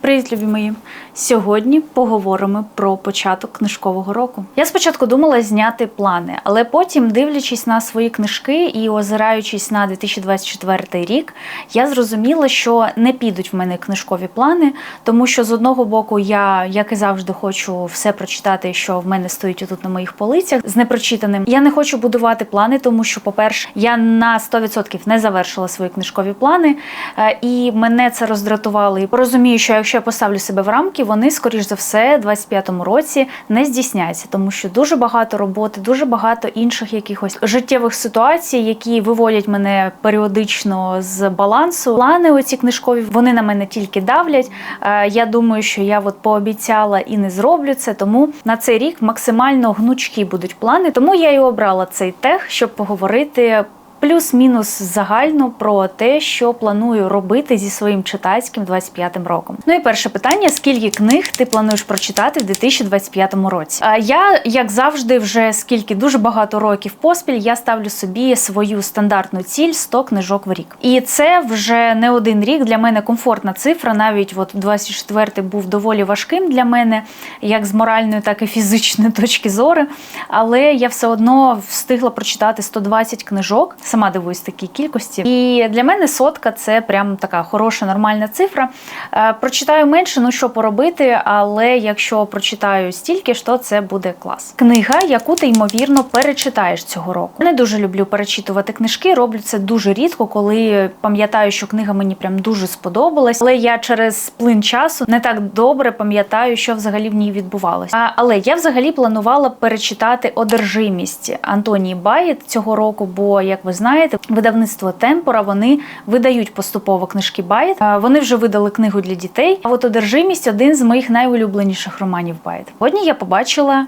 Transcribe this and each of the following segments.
Привіт, любі мої! Сьогодні поговоримо про початок книжкового року. Я спочатку думала зняти плани, але потім, дивлячись на свої книжки і озираючись на 2024 рік, я зрозуміла, що не підуть в мене книжкові плани, тому що з одного боку я, як і завжди, хочу все прочитати, що в мене стоїть отут на моїх полицях з непрочитаним. Я не хочу будувати плани, тому що, по-перше, я на 100% не завершила свої книжкові плани, е, і мене це роздратувало. І порозумію, що якщо я поставлю себе в рамки, вони, скоріш за все, в 25-му році не здійсняться, тому що дуже багато роботи, дуже багато інших якихось життєвих ситуацій, які виводять мене періодично з балансу. Плани оці книжкові вони на мене тільки давлять. Е, Я думаю, що я от пообіцяла і не зроблю це. Тому на цей рік максимально гнучкі будуть плани. Тому я і обрала цей тех, щоб поговорити. Плюс-мінус загально про те, що планую робити зі своїм читацьким 25-м роком. Ну і перше питання: скільки книг ти плануєш прочитати в 2025 році? А я, як завжди, вже скільки дуже багато років поспіль, я ставлю собі свою стандартну ціль 100 книжок в рік. І це вже не один рік для мене комфортна цифра. Навіть от 24-й був доволі важким для мене, як з моральної, так і фізичної точки зору. Але я все одно встигла прочитати 120 книжок. Сама дивуюсь такій кількості. І для мене сотка це прям така хороша, нормальна цифра. Е, Прочитаю менше, ну що поробити, але якщо прочитаю стільки то це буде клас. Книга, яку ти ймовірно перечитаєш цього року. Не дуже люблю перечитувати книжки. Роблю це дуже рідко, коли пам'ятаю, що книга мені прям дуже сподобалась. Але я через плин часу не так добре пам'ятаю, що взагалі в ній відбувалося. А, але я взагалі планувала перечитати одержимість Антонії Байет цього року, бо як ви знаєте, видавництво Темпора вони видають поступово книжки Байт. Вони вже видали книгу для дітей. А от одержимість один з моїх найулюбленіших романів Байт. Сьогодні я побачила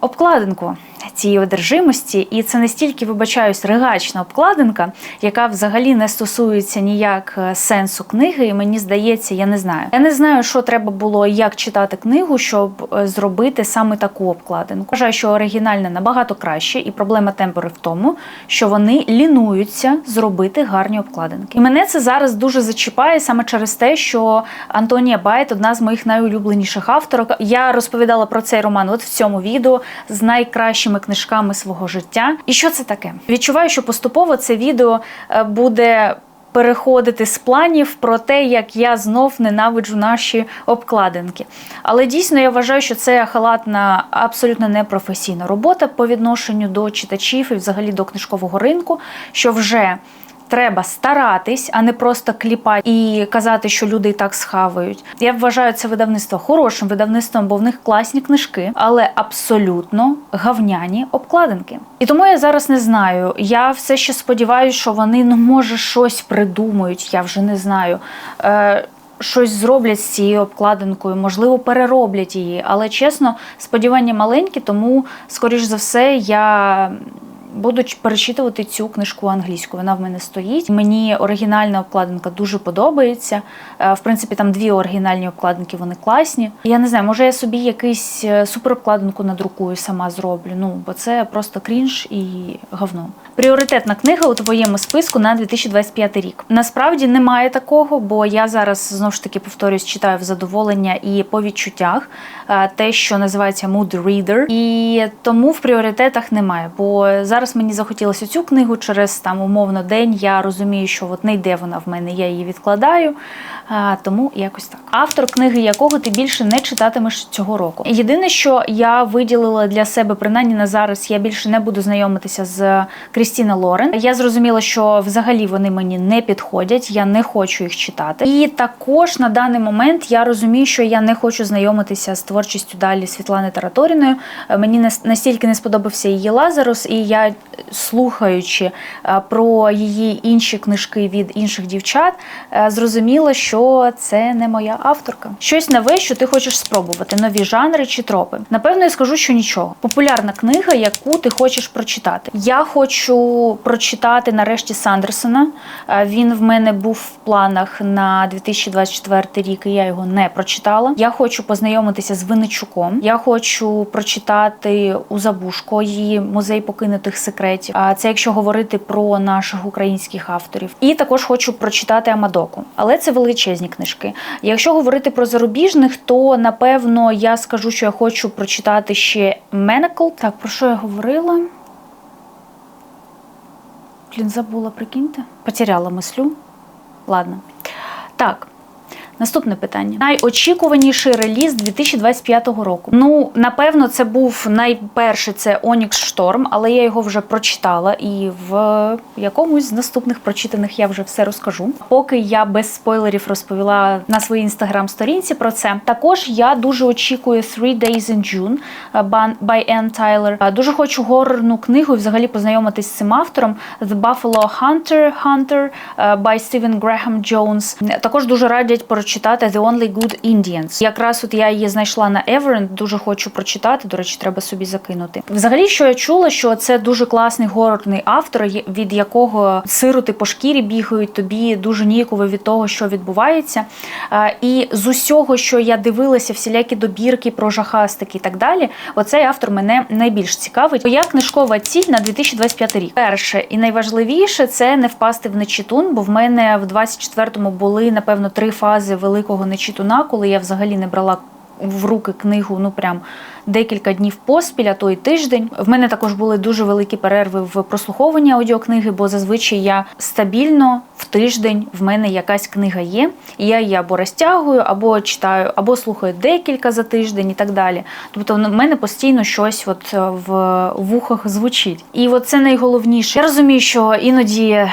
обкладинку цієї одержимості, і це не стільки вибачаюсь ригачна обкладинка, яка взагалі не стосується ніяк е, сенсу книги. І мені здається, я не знаю. Я не знаю, що треба було як читати книгу, щоб е, зробити саме таку обкладинку. Вважаю, що оригінальна набагато краще, і проблема темпори в тому, що вони лінуються зробити гарні обкладинки. І мене це зараз дуже зачіпає саме через те, що Антонія Байт одна з моїх найулюбленіших авторок. Я розповідала про цей роман от в цьому відео з найкращими книжками свого життя. І що це таке? Відчуваю, що поступово це відео е, буде. Переходити з планів про те, як я знов ненавиджу наші обкладинки. Але дійсно я вважаю, що це халатна, абсолютно непрофесійна робота по відношенню до читачів і взагалі до книжкового ринку, що вже Треба старатись, а не просто кліпати і казати, що люди і так схавають. Я вважаю це видавництво хорошим видавництвом, бо в них класні книжки, але абсолютно гавняні обкладинки. І тому я зараз не знаю. Я все ще сподіваюся, що вони ну може щось придумають. Я вже не знаю. Е, Щось зроблять з цією обкладинкою, можливо, перероблять її. Але чесно, сподівання маленькі, тому, скоріш за все, я буду перечитувати цю книжку англійську. Вона в мене стоїть. Мені оригінальна обкладинка дуже подобається. Е, В принципі, там дві оригінальні обкладинки, вони класні. Я не знаю, може я собі якийсь е, суперобкладинку надрукую, сама зроблю. Ну, бо це просто крінж і говно. Пріоритетна книга у твоєму списку на 2025 рік. Насправді немає такого, бо я зараз знову ж таки повторюсь, читаю в задоволення і по відчуттях е, те, що називається mood reader. І тому в пріоритетах немає. Бо зараз мені захотілося цю книгу через там умовно день. Я розумію, що от не йде вона в мене, я її відкладаю. Тому якось так. Автор книги, якого ти більше не читатимеш цього року. Єдине, що я виділила для себе, принаймні на зараз, я більше не буду знайомитися з Крістіна Лорен. Я зрозуміла, що взагалі вони мені не підходять, я не хочу їх читати. І також на даний момент я розумію, що я не хочу знайомитися з творчістю далі Світлани Тараторіної. Мені настільки не сподобався її Лазарус, і я слухаючи е, про її інші книжки від інших дівчат, е, зрозуміла, що це не моя авторка. Щось нове, що ти хочеш спробувати, нові жанри чи тропи. Напевно, я скажу, що нічого. Популярна книга, яку ти хочеш прочитати. Я хочу прочитати нарешті Сандерсона. Е, Він в мене був в планах на 2024 рік, і я його не прочитала. Я хочу познайомитися з Винничуком. Я хочу прочитати у Забушко її музей покинутих секретів. А це якщо говорити про наших українських авторів. І також хочу прочитати Амадоку, але це величезні книжки. Якщо говорити про зарубіжних, то напевно я скажу, що я хочу прочитати ще Менекл. Так, про що я говорила? Блін, забула, прикиньте. Потеряла мислю. Ладно. Так. Наступне питання. Найочікуваніший реліз 2025 року. Ну, напевно, це був найперший це Onyx Storm, але я його вже прочитала, і в якомусь з наступних прочитаних я вже все розкажу. Поки я без спойлерів розповіла на своїй інстаграм-сторінці про це. Також я дуже очікую Three Days in June by Ann Tyler. Дуже хочу горорну книгу і взагалі познайомитись з цим автором. The Buffalo Hunter Hunter by Stephen Graham Jones. Також дуже радять прочитати The Only Good Indians. Якраз от я її знайшла на Everend, дуже хочу прочитати. До речі, треба собі закинути. Взагалі, що я чула, що це дуже класний горорний автор, від якого сироти по шкірі бігають, тобі дуже ніяково від того, що відбувається. І з усього, що я дивилася, всілякі добірки про жахастики і так далі. Оцей автор мене найбільш цікавить. Моя книжкова ціль на 2025 рік. Перше і найважливіше це не впасти в нечитун, бо в мене в 24-му були напевно три фази великого нечитуна, коли я взагалі не брала в руки книгу, ну прям декілька днів поспіль, а то й тиждень. В мене також були дуже великі перерви в прослуховуванні аудіокниги, бо зазвичай я стабільно в тиждень в мене якась книга є. І я її або розтягую, або читаю, або слухаю декілька за тиждень і так далі. Тобто в мене постійно щось от в вухах звучить. І от це найголовніше. Я розумію, що іноді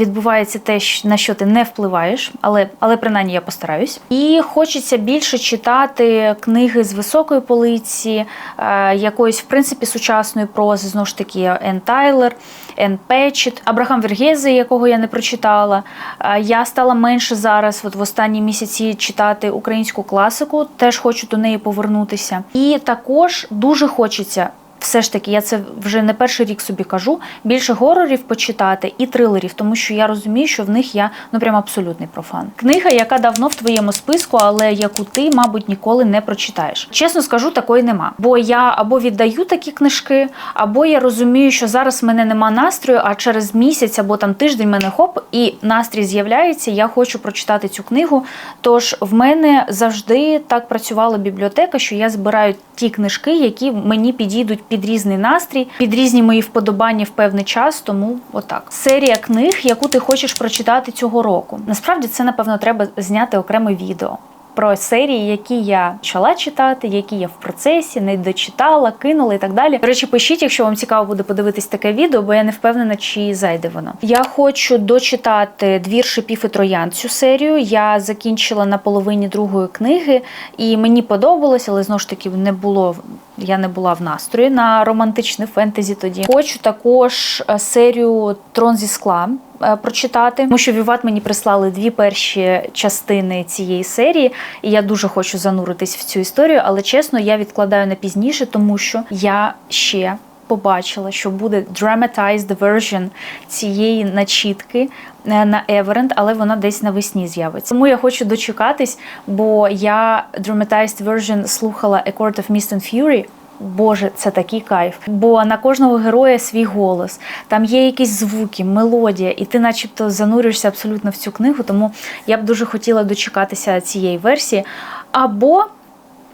відбувається те, на що ти не впливаєш, але але принаймні я постараюсь. І хочеться більше читати книги з високої полиці, е, якоїсь, в принципі, сучасної прози, знову ж таки, Ен Тайлер, Ен Печіт, Абрахам Вергези, якого я не прочитала. Е, я стала менше зараз, от в останні місяці, читати українську класику, теж хочу до неї повернутися. І також дуже хочеться все ж таки, я це вже не перший рік собі кажу. Більше горорів почитати і трилерів, тому що я розумію, що в них я ну прям абсолютний профан. Книга, яка давно в твоєму списку, але яку ти, мабуть, ніколи не прочитаєш. Чесно скажу, такої нема. Бо я або віддаю такі книжки, або я розумію, що зараз в мене нема настрою, а через місяць або там тиждень мене хоп, і настрій з'являється. Я хочу прочитати цю книгу. Тож в мене завжди так працювала бібліотека, що я збираю ті книжки, які мені підійдуть під різний настрій, під різні мої вподобання в певний час. Тому отак. Серія книг, яку ти хочеш прочитати цього року. Насправді це, напевно, треба зняти окреме відео про серії, які я почала читати, які я в процесі не дочитала, кинула і так далі. До речі, пишіть, якщо вам цікаво буде подивитись таке відео, бо я не впевнена, чи зайде воно. Я хочу дочитати двір шипів і троян цю серію. Я закінчила на половині другої книги, і мені подобалось, але знову ж таки не було. Я не була в настрої на романтичне фентезі. Тоді хочу також е, серію Трон зі скла. Е, прочитати, тому що Віват мені прислали дві перші частини цієї серії, і я дуже хочу зануритись в цю історію, але чесно, я відкладаю на пізніше, тому що я ще побачила, що буде dramatized version цієї начітки е, на Everend, але вона десь навесні з'явиться. Тому я хочу дочекатись, бо я dramatized version слухала A Court of Mist and Fury, Боже, це такий кайф. Бо на кожного героя свій голос, там є якісь звуки, мелодія, і ти, начебто, занурюєшся абсолютно в цю книгу. Тому я б дуже хотіла дочекатися цієї версії. Або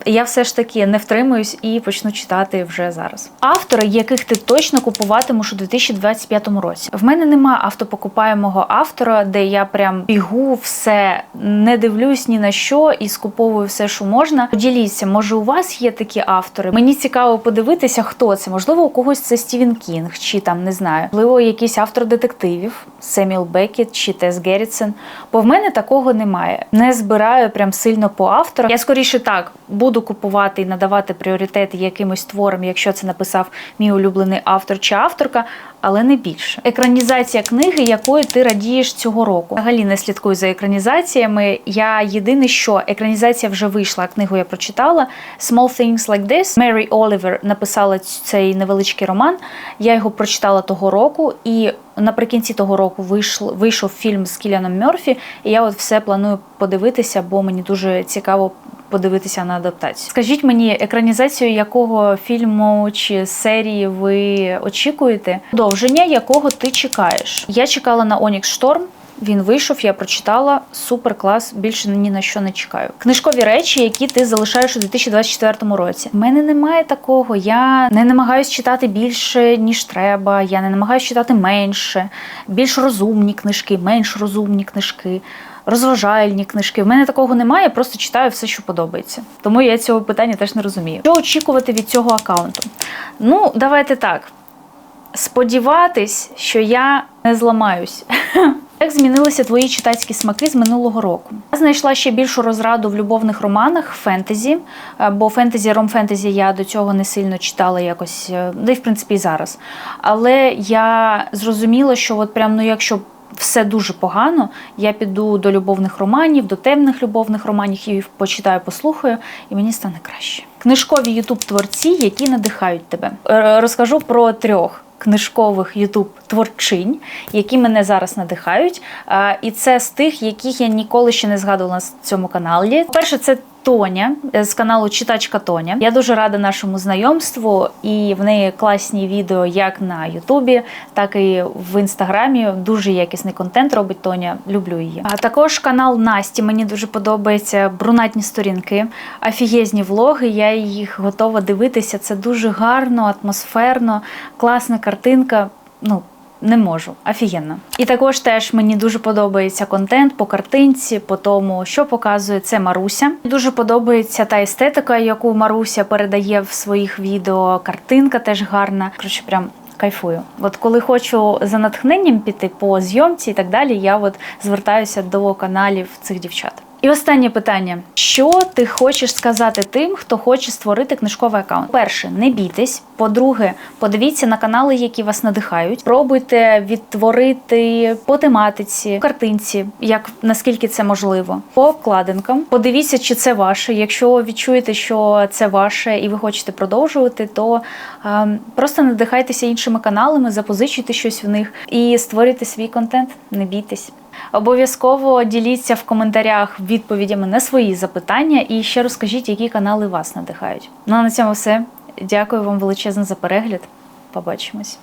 я все ж таки не втримуюсь і почну читати вже зараз. Автори, яких ти точно купуватимеш у 2025 році. В мене нема автопокупаємого автора, де я прям бігу все, не дивлюсь ні на що і скуповую все, що можна. Поділіться, може, у вас є такі автори? Мені цікаво подивитися, хто це. Можливо, у когось це Стівен Кінг, чи там не знаю, можливо, якийсь автор детективів, Семіл Бекет чи Тес Геррітсен. Бо в мене такого немає. Не збираю прям сильно по авторах. Я скоріше так буду буду купувати і надавати пріоритет якимось творам, якщо це написав мій улюблений автор чи авторка, але не більше. Екранізація книги, якої ти радієш цього рою. Взагалі не слідкую за екранізаціями. Я єдине, що екранізація вже вийшла, книгу я прочитала. Small Things Like This. Мері Олівер написала цей невеличкий роман. Я його прочитала того року, і наприкінці того року вийшов, вийшов фільм з Кіляном Мерфі. І я от все планую подивитися, бо мені дуже цікаво подивитися на адаптацію. Скажіть мені, екранізацію якого фільму чи серії ви очікуєте? Продовження якого ти чекаєш? Я чекала на Onyx Storm. Він вийшов, я прочитала. Супер клас, більше ні на що не чекаю. Книжкові речі, які ти залишаєш у 2024 році. У мене немає такого. Я не намагаюсь читати більше, ніж треба. Я не намагаюсь читати менше, більш розумні книжки, менш розумні книжки. Розважальні книжки. В мене такого немає, я просто читаю все, що подобається. Тому я цього питання теж не розумію. Що очікувати від цього аккаунту? Ну, давайте так. Сподіватись, що я не зламаюсь. Як змінилися твої читацькі смаки з минулого року? Я знайшла ще більшу розраду в любовних романах, фентезі, бо фентезі, ром-фентезі я до цього не сильно читала якось, е, да й в принципі і зараз. Але я зрозуміла, що от прям ну якщо все дуже погано, я піду до любовних романів, до темних любовних романів і почитаю, послухаю, і мені стане краще. Книжкові ютуб-творці, які надихають тебе. Е, Розкажу про трьох книжкових ютуб творчинь, які мене зараз надихають. І це з тих, яких я ніколи ще не згадувала на цьому каналі. Перше, це Тоня е, з каналу Читачка Тоня. Я дуже рада нашому знайомству, і в неї класні відео як на Ютубі, так і в інстаграмі. Дуже якісний контент робить Тоня. Люблю її. А також канал Насті. Мені дуже подобається брунатні сторінки, офігезні влоги. Я їх готова дивитися. Це дуже гарно, атмосферно, класна картинка. Ну, не можу, офігенно. І також теж мені дуже подобається контент по картинці, по тому, що показує це Маруся. Дуже подобається та естетика, яку Маруся передає в своїх відео. Картинка теж гарна. Коротше, прям. Кайфую. От коли хочу за натхненням піти по зйомці і так далі, я от звертаюся до каналів цих дівчат. І останнє питання: що ти хочеш сказати тим, хто хоче створити книжковий аккаунт? Перше, не бійтесь. По-друге, подивіться на канали, які вас надихають. Пробуйте відтворити по тематиці, картинці, як наскільки це можливо, по обкладинкам. Подивіться, чи це ваше. Якщо відчуєте, що це ваше, і ви хочете продовжувати, то е, просто надихайтеся іншими каналами, запозичуйте щось в них і створюйте свій контент. Не бійтесь. Обов'язково діліться в коментарях відповідями на свої запитання і ще розкажіть, які канали вас надихають. Ну а на цьому все. Дякую вам величезно за перегляд. Побачимось.